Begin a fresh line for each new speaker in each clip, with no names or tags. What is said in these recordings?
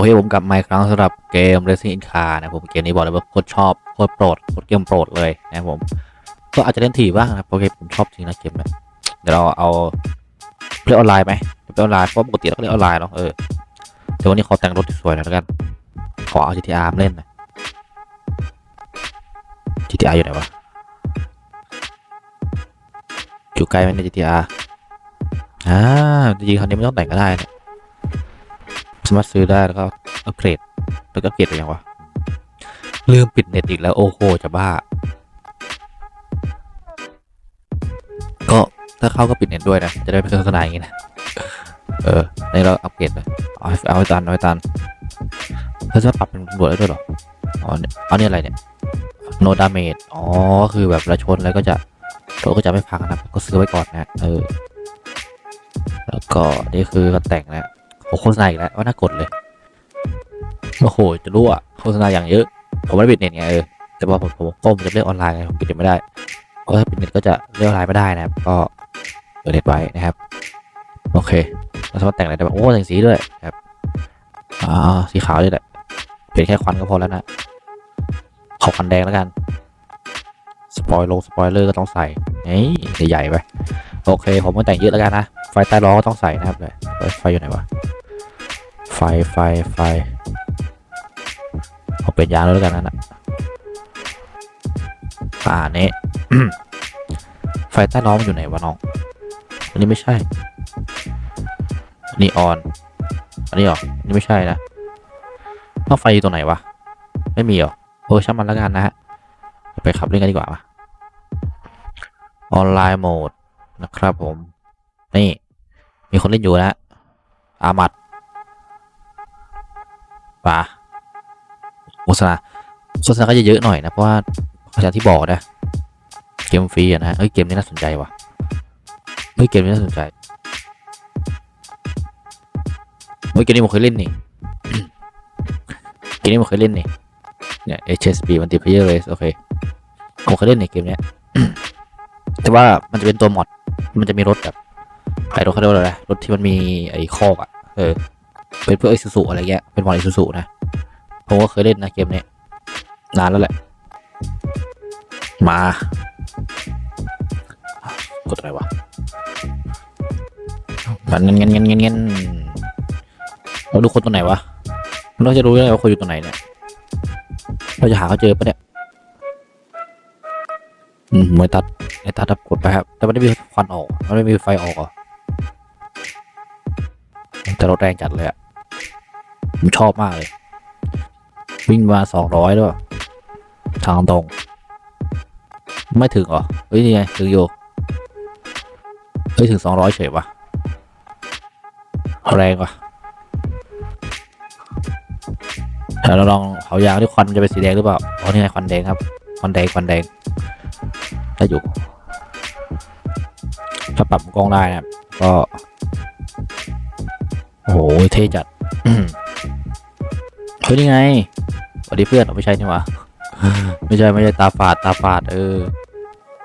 อเคผมกลับมาอีกครั้งสำหรับเกม Racing in Car นะผมเกมนี้บอกเลยว่าโคตรชอบโคตรโปรดโคตรเกมโปรดเลยนะผมก็อาจจะเล่นถี่บ้างนะเพราะเกมผมชอบจริงนะเกมเนี่ยเดี๋ยวเราเอาเล่นออนไลน์ไหมเล่นออนไลน์เพราะปกติเราก็เล่นออนไลน์เนาะเออแต่วันนี้ขอแต่งรถสวยๆหน่อยแล้วกันขอเอา GTR มาเล่นหนะ GTR อยู่ไหนวะอยู่ไกลไหมใน GTR อ่าจริงๆคันนี้ไม่ต้องแต่งก็ได้นี่ย สามารถซื้อได้แล้วก็อัปเกรดแล้วก็อัปเกรดไปยังวะลืมปิดเน็ตอีกแล้วโอ้โหจะบ้า ก็ถ้าเข้าก็ปิดเน็ตด้วยนะจะได้ไม่โฆษณาอย่างงี้นะเออในเราอัปเกรดเลยเอาให้เอาให้ตันเอาให้ตันเธอจะปรับเป็นตำรวจได้ด้วยหรออ๋อเนี่ยอาเนี่ยอะไรเนี่ย no damage อ๋อคือแบบเราชนแล้วก็จะรถก็จะไม่พังนะก็ซื้อไว้ก่อนนะเออแล้วก็นี่คือก็แต่งนะ โอ้โฆษณาอีกแล้วว่าน่ากดเลย โอ้โห จะรู้อะโฆษณาอย่างเยอะ ผมไม่ได้ปิดเน็ตไงเออ แต่ว่าผมผมก็มจะเล่นออนไลน์ไงผมปิดเน็ตไม่ได้ เพราะถ้าปิดเน็ตก็จะเล่นออนไลน์ไม่ได้นะครับ ก็เปิดเน็ตไว้นะครับ โอเค เราสามารถแต่งอะไรได้บ้าง โอ้แต่งสีด้วยครับ อ่า สีขาวนี่แหละ เปลี่ยนแค่ควันก็พอแล้วนะขอควันแดงแล้วกัน สปอยลงสปอยเลอร์ก็ต้องใส่เฮ้ยใหญ่ๆไป โอเค ผมก็แต่งเยอะแล้วกันนะ ไฟใต้ล้อก็ต้องใส่นะครับเลยไฟอยู่ไหนวะ ฟไฟไฟเอาเปลี่ยนยางแล้วกันนั่นน่ะอ่าเนี้ไฟใต้ล้อมันอยู่ไหนวะน้อง อันนี้ไม่ใช่ อันนี้ออน อันนี้หรออันนี้ไม่ใช่นะต้องไฟอยู่ตรงไหนวะ ไม่มีหรอเออช่างมันแล้วกันนะฮะ ไปขับเล่นกันดีกว่าปะออนไลน์โหมดนะครับผม นี่ มีคนเล่นอยู่นะอามัด ป่ะโฆษณาโฆษณาก็จะเยอะหน่อยนะเพราะว่าอย่างที่บอกนะเกมฟรีอะนะเฮ้ยเกมนี้น่าสนใจว่ะเฮ้ยเกมนี้น่าสนใจเฮ้ยเกมนี้ผมเคยเล่นนี่เกมนี้ผมเคยเล่นนี่เนี่ย HSP Multiplayer Race โอเคผมเคยเล่นในเกมเนี้ยแต่ว่ามันจะเป็นตัวมอดมันจะมีรถแบบไอ้รถเขาเรียกว่าอะไรรถที่มันมีไอ้คอกอะเออ เป็นเพวกไอซูซูอะไรเงี้ยเป็นมอดไอซูซูนะผมก็เคยเล่นนะเกมนี้นานแล้วแหละ มากดอะไรวะมันเงี้ยเงี้ยเงี้ยเงี้ยเราดูคนตัวไหนวะเราจะรู้ได้ไงว่าคนอยู่ตรงไหนเนี่ยเราจะหาเขาเจอปะเนี่ยอืมไม่ตัดไม่ตัดครับกดไปครับ แต่มันไม่มีควันออก มันไม่มีไฟออกเหรอแต่รถแรงจัดเลยอะ ผมชอบมากเลย วิ่งมาสองร้อยด้วยทางตรง ไม่ถึงเหรอเฮ้ยนี่ไงถึงอยู่เฮ้ยถึงสองร้อยเฉยวะแรงว่ะเดี๋ยวเราลองเผายางที่ควันจะเป็นสีแดงหรือเปล่าอ๋อนี่ไงควันแดงครับควันแดงควันแดงได้อยู่ถ้าปรับกล้องได้นะก็ โอ้โห เท่จัด ฮ้ยนี่ไงสวัสดีเพื่อนเอาไม่ใช่นี่หว่าไม่ใช่ไม่ใช่ตาฝาดตาฝาดเออ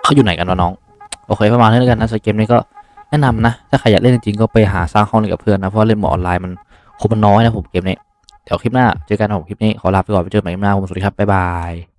เขาอยู่ไหนกันวะน้อง โอเคประมาณนี้แล้วกันนะสำหรับเกมนี้ก็แนะนำนะ ถ้าใครอยากเล่นจริงๆก็ไปหาสร้างห้องเล่นกับเพื่อนนะ เพราะว่าเล่นหมอออนไลน์มันคนมันน้อยนะผมเกมนี้ เดี๋ยวคลิปหน้าเจอกันนะผมคลิปนี้ขอลาไปก่อนไปเจอกันใหม่คลิปหน้าผมสวัสดีครับบ๊ายบาย